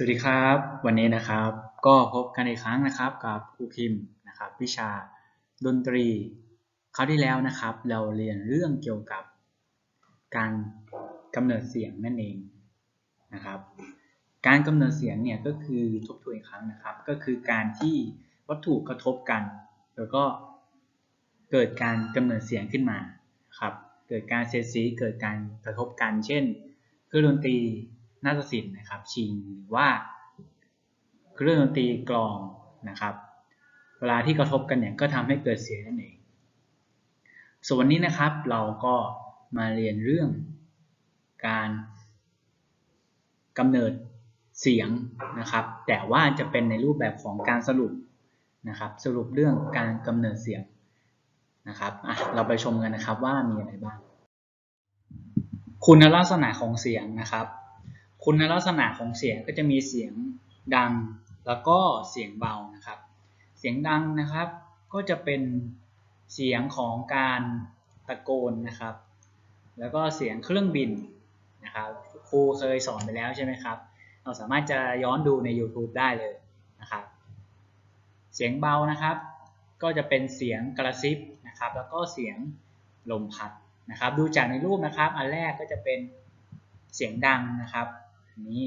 สวัสดีครับ วันนี้นะครับก็พบกันอีกครั้งนะครับกับครูคิมนะครับวิชาดนตรีคราวที่แล้วนะครับ เราเรียนเรื่องเกี่ยวกับการกำเนิดเสียงนั่นเองนะครับ การกำเนิดเสียงเนี่ยก็คือทบทวนอีกครั้งนะครับ ก็คือการที่วัตถุกระทบกัน แล้วก็เกิดการกำเนิดเสียงขึ้นมาครับเกิดการเสียดสีเกิดการกระทบกัน เช่นเครื่องดนตรี นาฏศิลป์นะครับชิงหรือว่าเครื่องดนตรีกลองนะครับ เวลาที่กระทบกันเนี่ยก็ทำให้เกิดเสียงนั่นเอง ส่วนวันนี้นะครับเราก็มาเรียนเรื่องการกำเนิดเสียงนะครับ แต่ว่าจะเป็นในรูปแบบของการสรุปนะครับ สรุปเรื่องการกำเนิดเสียงนะครับอะเราไปชมกันนะครับว่ามีอะไรบ้าง คุณลักษณะของเสียงนะครับ คุณลักษณะของเสียงก็จะมีเสียงดังแล้วก็เสียงเบานะครับ เสียงดังนะครับก็จะเป็นเสียงของการตะโกนนะครับ แล้วก็เสียงเครื่องบินนะครับครูเคยสอนไปแล้วใช่ไหมครับ เราสามารถจะย้อนดูใน YouTube ได้เลยนะครับ เสียงเบานะครับ ก็จะเป็นเสียงกระซิบนะครับ แล้วก็เสียงลมพัดนะครับ ดูจากในรูปนะครับ อันแรกก็จะเป็นเสียงดังนะครับ นี้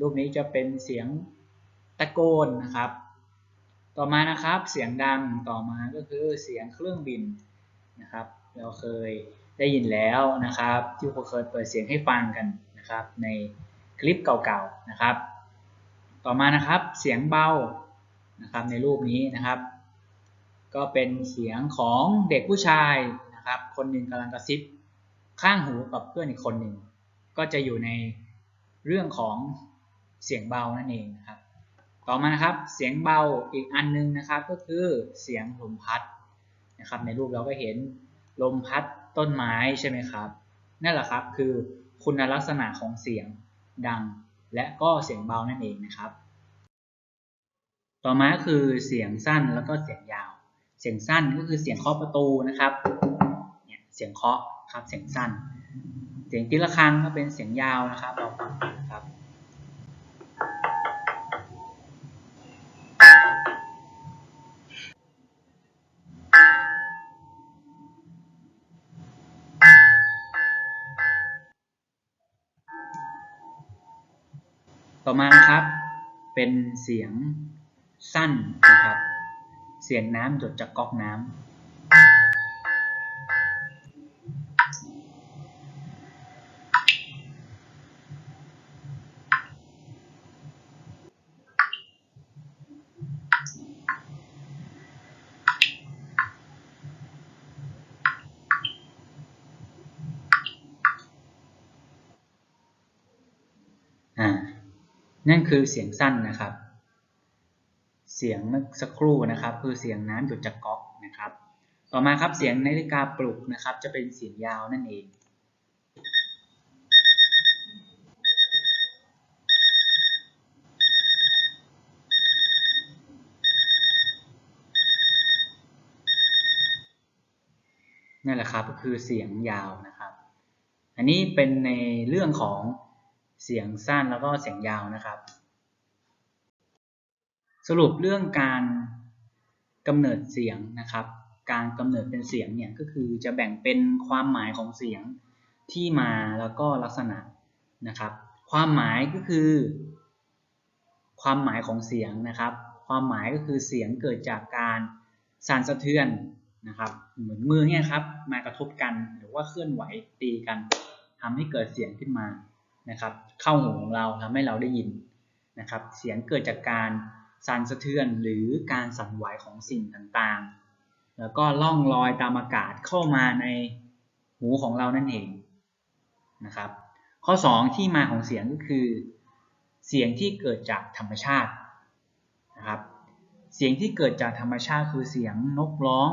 รูปนี้จะเป็นเสียงตะโกนนะครับ ต่อมานะครับเสียงดังต่อมาก็คือเสียงเครื่องบินนะครับ เราเคยได้ยินแล้วนะครับ ที่ครูเคยเปิดเสียงให้ฟังกันนะครับ ในคลิปเก่าๆนะครับ ต่อมานะครับเสียงเบานะครับในรูปนี้นะครับ ก็เป็นเสียงของเด็กผู้ชายนะครับ คนหนึ่งกำลังกระซิบข้างหูกับเพื่อนอีกคนหนึ่งก็จะอยู่ใน เรื่องของเสียงเบานั่นเองนะครับ ต่อมานะครับเสียงเบาอีกอันนึงนะครับก็คือเสียงลมพัดนะครับ ในรูปเราก็เห็นลมพัดต้นไม้ใช่ไหมครับ นั่นแหละครับคือคุณลักษณะของเสียงดัง และก็เสียงเบานั่นเองนะครับ ต่อมาคือเสียงสั้นแล้วก็เสียงยาว เสียงสั้นก็คือเสียงเคาะประตูนะครับเนี่ยเสียงเคาะครับเสียงสั้น สียงตีละครั้งก็เป็นเสียงยาวนะครับเราฟังกันนะครับต่อมานะครับเป็นเสียงสั้นนะครับ เสียงน้ำหยดจากก๊อกน้ำ อ่า นั่นคือเสียงสั้นนะครับ เสียงเมื่อสักครู่นะครับ คือเสียงน้ำหยดจากก๊อกนะครับ ต่อมาครับเสียงนาฬิกาปลุกนะครับ จะเป็นเสียงยาวนั่นเองนั่นแหละครับก็คือเสียงยาวนะครับ อันนี้เป็นในเรื่องของ เสียงสั้นแล้วก็เสียงยาวนะครับ สรุปเรื่องการกำเนิดเสียงนะครับ การกำเนิดเป็นเสียงเนี่ยก็คือจะแบ่งเป็นความหมายของเสียงที่มาแล้วก็ลักษณะนะครับ ความหมายก็คือ ความหมายของเสียงนะครับ ความหมายก็คือเสียงเกิดจากการสั่นสะเทือนนะครับ เหมือนมือเนี่ยครับมากระทบกันหรือว่าเคลื่อนไหวตีกันทำให้เกิดเสียงขึ้นมา นะครับเข้าหูของเราทำให้เราได้ยินนะครับเสียงเกิดจากการสั่นสะเทือนหรือการสั่นไหวของสิ่งต่างๆ แล้วก็ล่องลอยตามอากาศเข้ามาในหูของเรานั่นเองนะครับข้อ 2 ที่มาของเสียงก็คือ เสียงที่เกิดจากธรรมชาตินะครับเสียงที่เกิดจากธรรมชาติคือเสียงนกร้อง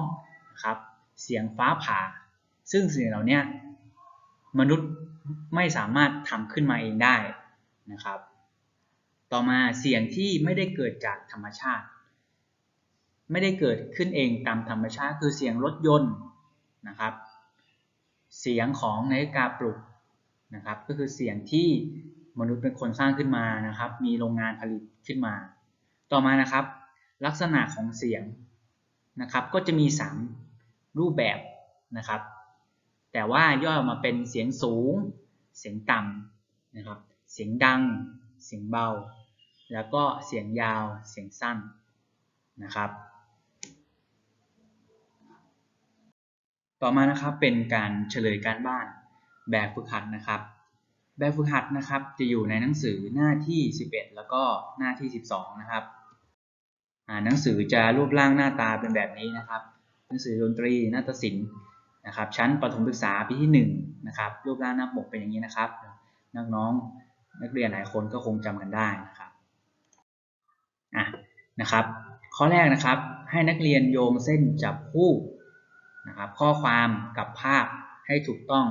นะครับเสียงฟ้าผ่า ซึ่งเสียงเหล่านี้ มนุษย์ไม่สามารถทำขึ้นมาเองได้นะครับ ต่อมาเสียงที่ไม่ได้เกิดจากธรรมชาติ ไม่ได้เกิดขึ้นเองตามธรรมชาติ คือเสียงรถยนต์นะครับ เสียงของนาฬิกาปลุกนะครับ ก็คือเสียงที่มนุษย์เป็นคนสร้างขึ้นมานะครับ มีโรงงานผลิตขึ้นมา ต่อมานะครับ ลักษณะของเสียงนะครับ ก็จะมี 3 รูปแบบนะครับ แต่ว่าย่อมาเป็นเสียงสูง เสียงต่ำนะครับ เสียงดัง เสียงเบา แล้วก็เสียงยาว เสียงสั้นนะครับ ต่อมานะครับเป็นการเฉลยการบ้านแบบฝึกหัดนะครับ แบบฝึกหัดนะครับจะอยู่ในหนังสือหน้าที่ 11 แล้วก็หน้าที่ 12 นะครับหนังสือจะรูปร่างหน้าตาเป็นแบบนี้นะครับ หนังสือดนตรีนาฏศิลป์ นะครับชั้นประถมศึกษาปีที่1นะครับรูปร่างหน้าปกเป็นอย่างนี้นะครับ นักน้องนักเรียนหลายคนก็คงจำกันได้นะครับอะนะครับ ข้อแรกนะครับให้นักเรียนโยงเส้นจับคู่นะครับข้อความกับภาพให้ถูกต้อง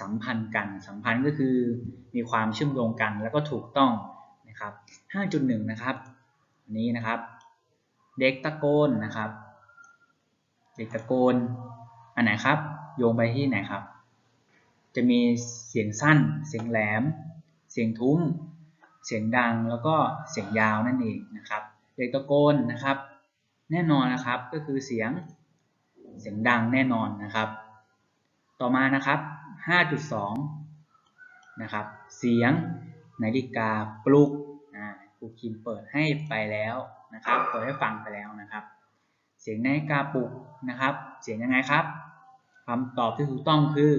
สัมพันธ์กัน สัมพันธ์ก็คือมีความเชื่อมโยงกันแล้วก็ถูกต้องนะครับ 5.1 นะครับอันนี้นะครับ เด็กตะโกนนะครับ เด็กตะโกน อันไหนครับ โยงไปที่ไหนครับ จะมีเสียงสั้น เสียงแหลม เสียงทุ้ม เสียงดังแล้วก็เสียงยาวนั่นเองนะครับเด็กตะโกนนะครับ แน่นอนนะครับก็คือเสียงเสียงดังแน่นอนนะครับ ต่อมานะครับ 5.2 นะครับ เสียงนาฬิกาปลุกอ่าครูคิมเปิดให้ไปแล้วนะครับ เปิดให้ฟังไปแล้วนะครับ เสียงนาฬิกาปลุกนะครับ เสียงยังไงครับคำตอบที่ถูกต้องคือ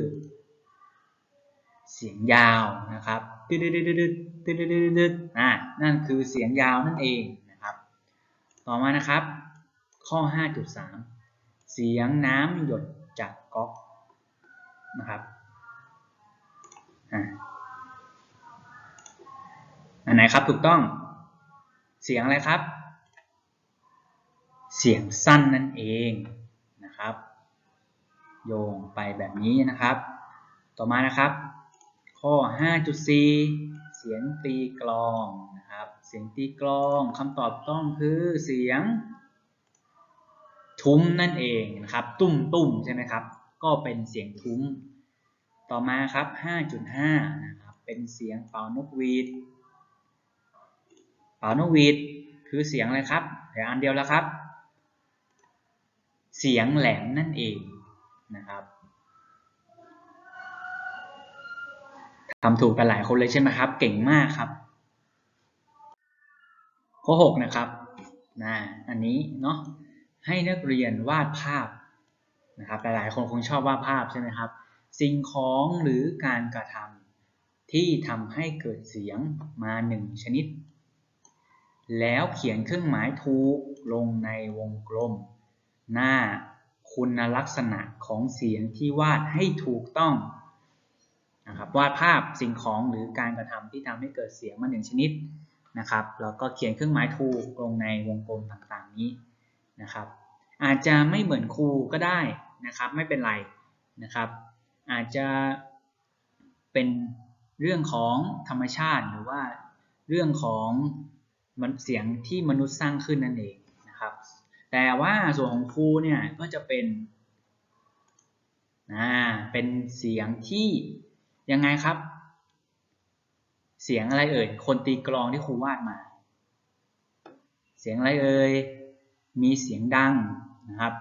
เสียงยาวนะครับตึ๊ดตึ๊ดตึ๊ดตึ๊ดตึ๊ดตึ๊ดึดอ่านั่นคือเสียงยาวนั่นเองนะครับ ต่อมานะครับ ข้อ 5.3 เสียงน้ำหยดจากก๊อกนะครับอ่าไหนครับถูกต้อง เสียงอะไรครับ เสียงสั้นนั่นเองนะครับ โยงไปแบบนี้นะครับ ต่อมานะครับ ข้อ 5.4 เสียงตีกลองนะครับ เสียงตีกลองคำตอบต้องคือเสียง ทุ้มนั่นเองนะครับ ตุ้มตุ้มใช่ไหมครับ ก็เป็นเสียงทุ้ม ต่อมาครับ 5.5 นะครับ เป็นเสียงเป่านกหวีด เป่านกหวีดคือเสียงอะไรครับเดี๋ยวอันเดียวแล้วครับ เสียงแหลมนั่นเองนะครับทำถูกกันหลายคนเลยใช่ไหมครับ เก่งมากครับ ข้อ 6 นะครับนะอันนี้เนาะให้นักเรียนวาดภาพนะครับหลายๆคนคงชอบวาดภาพใช่ไหมครับ สิ่งของหรือการกระทำที่ทำให้เกิดเสียงมาหนึ่งชนิด แล้วเขียนเครื่องหมายถูกลงในวงกลม หน้าคุณลักษณะของเสียงที่วาดให้ถูกต้องนะครับวาดภาพสิ่งของหรือการกระทำที่ทำให้เกิดเสียงมาหนึ่งชนิดนะครับแล้วก็เขียนเครื่องหมายถูกลงในวงกลมต่างๆนี้นะครับ อาจจะไม่เหมือนครูก็ได้นะครับ ไม่เป็นไรนะครับ อาจจะเป็นเรื่องของธรรมชาติหรือว่าเรื่องของมันเสียงที่มนุษย์สร้างขึ้นนั่นเอง แต่ว่าส่วนของครูเนี่ยก็จะเป็นอ่าเป็นเสียงที่ยังไงครับ เสียงอะไรเอ่ย คนตีกลองที่ครูวาดมา เสียงอะไรเอ่ย มีเสียงดังนะครับ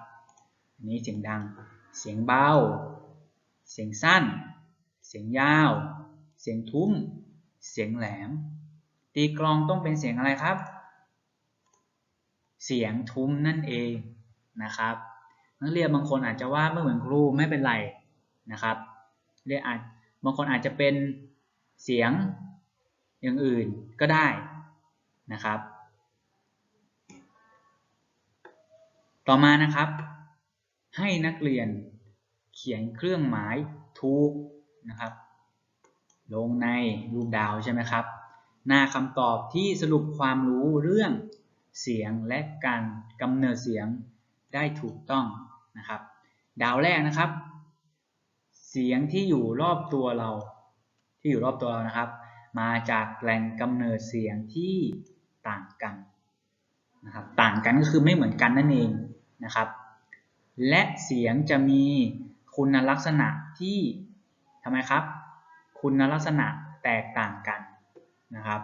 อันนี้เสียงดัง เสียงเบา เสียงสั้น เสียงยาว เสียงทุ้ม เสียงแหลม ตีกลองต้องเป็นเสียงอะไรครับ เสียงทุ้มนั่นเองนะครับ นักเรียนบางคนอาจจะว่าไม่เหมือนครูไม่เป็นไรนะครับเรียนอาจบางคนอาจจะเป็นเสียงอย่างอื่นก็ได้นะครับ ต่อมานะครับ ให้นักเรียนเขียนเครื่องหมายถูกนะครับ ลงในรูปดาวใช่ไหมครับ หน้าคำตอบที่สรุปความรู้เรื่อง เสียงและการกำเนิดเสียงได้ถูกต้องนะครับ ดาวแรกนะครับ เสียงที่อยู่รอบตัวเรา ที่อยู่รอบตัวเรานะครับ มาจากแหล่งกำเนิดเสียงที่ต่างกันนะครับ ต่างกันก็คือไม่เหมือนกันนั่นเองนะครับ และเสียงจะมีคุณลักษณะที่ทำไมครับ คุณลักษณะแตกต่างกันนะครับ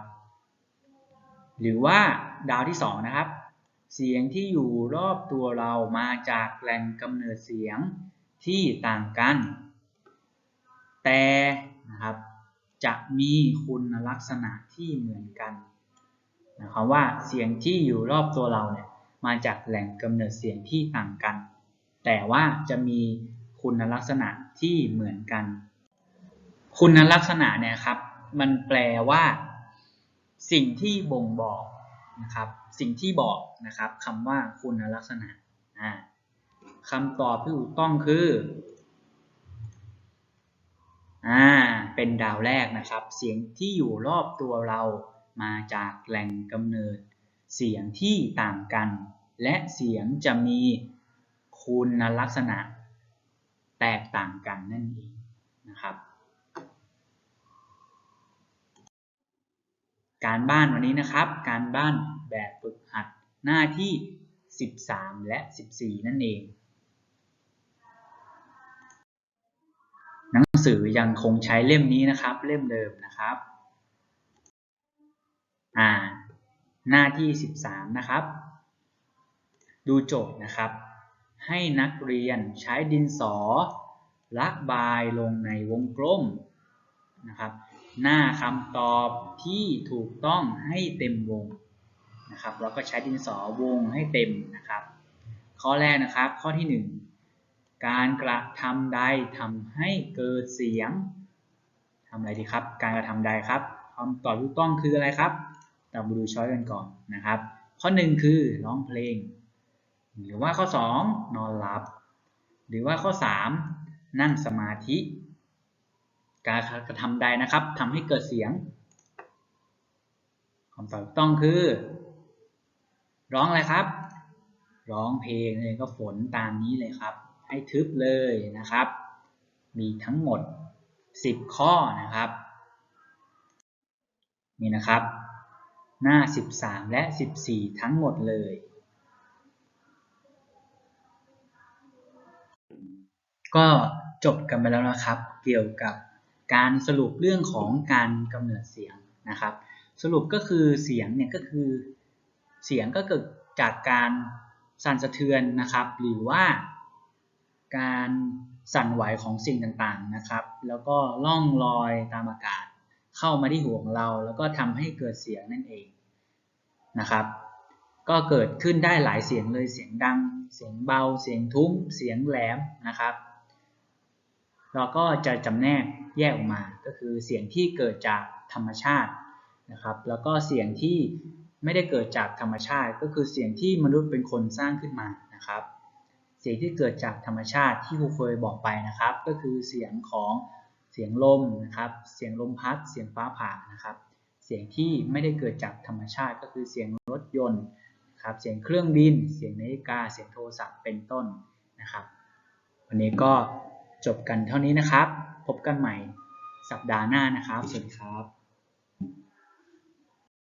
หรือว่าดาวที่สองนะครับ เสียงที่อยู่รอบตัวเรามาจากแหล่งกำเนิดเสียงที่ต่างกัน แต่นะครับจะมีคุณลักษณะที่เหมือนกันหมายความว่าเสียงที่อยู่รอบตัวเราเนี่ยมาจากแหล่งกำเนิดเสียงที่ต่างกัน แต่ว่าจะมีคุณลักษณะที่เหมือนกัน คุณลักษณะเนี่ยครับ มันแปลว่า สิ่งที่บ่งบอกนะครับ สิ่งที่บอกนะครับคำว่าคุณลักษณะคำตอบที่ถูกต้องคืออ่าเป็นดาวแรกนะครับ เสียงที่อยู่รอบตัวเรามาจากแหล่งกำเนิด เสียงที่ต่างกัน และเสียงจะมีคุณลักษณะ แตกต่างกันนั่นเองนะครับ การบ้านวันนี้นะครับ การบ้านแบบฝึกหัดหน้าที่ 13 และ 14 นั่นเอง หนังสือยังคงใช้เล่มนี้นะครับ เล่มเดิมนะครับอ่าหน้าที่ 13 นะครับ ดูโจทย์นะครับ ให้นักเรียนใช้ดินสอระบายลงในวงกลมนะครับ หน้าคำตอบที่ถูกต้องให้เต็มวงนะครับแล้วก็ใช้ดินสอวงให้เต็มนะครับ ข้อแรกนะครับข้อที่ 1 การกระทำใดทำให้เกิดเสียงทำอะไรดีครับ การกระทำใดครับคำตอบถูกต้องคืออะไรครับเรามาดูช้อยกันก่อนนะครับ ข้อ 1 คือร้องเพลง หรือว่าข้อ 2 นอนหลับ หรือว่าข้อ 3 นั่งสมาธิ การกระทำใดนะครับทำให้เกิดเสียงคำตอบต้องคือ ร้องอะไรครับ ร้องเพลงเลยก็ฝนตามนี้เลยครับ ให้ทึบเลยนะครับ มีทั้งหมด 10 ข้อนะครับ นี่นะครับ หน้า 13 และ 14 ทั้งหมดเลยก็จบกันไปแล้วนะครับ เกี่ยวกับ การสรุปเรื่องของการกำเนิดเสียงนะครับ สรุปก็คือเสียงเนี่ยก็คือเสียงก็เกิดจากการสั่นสะเทือนนะครับ หรือว่าการสั่นไหวของสิ่งต่างๆนะครับ แล้วก็ล่องลอยตามอากาศเข้ามาที่หูของเรา แล้วก็ทำให้เกิดเสียงนั่นเองนะครับ ก็เกิดขึ้นได้หลายเสียงเลยเสียงดัง เสียงเบา เสียงทุ้ม เสียงแหลมนะครับ เราก็จะจำแนก แยกออกมา ก็คือเสียงที่เกิดจากธรรมชาตินะครับ แล้วก็เสียงที่ไม่ได้เกิดจากธรรมชาติ ก็คือเสียงที่มนุษย์เป็นคนสร้างขึ้นมานะครับ เสียงที่เกิดจากธรรมชาติที่ครูเคยบอกไปนะครับ ก็คือเสียงของเสียงลมนะครับ เสียงลมพัด เสียงฟ้าผ่านะครับ เสียงที่ไม่ได้เกิดจากธรรมชาติ ก็คือเสียงรถยนต์ครับ เสียงเครื่องบิน เสียงนาฬิกา เสียงโทรศัพท์เป็นต้นนะครับ วันนี้ก็จบกันเท่านี้นะครับ พบกันใหม่สัปดาห์หน้านะครับ สวัสดีครับ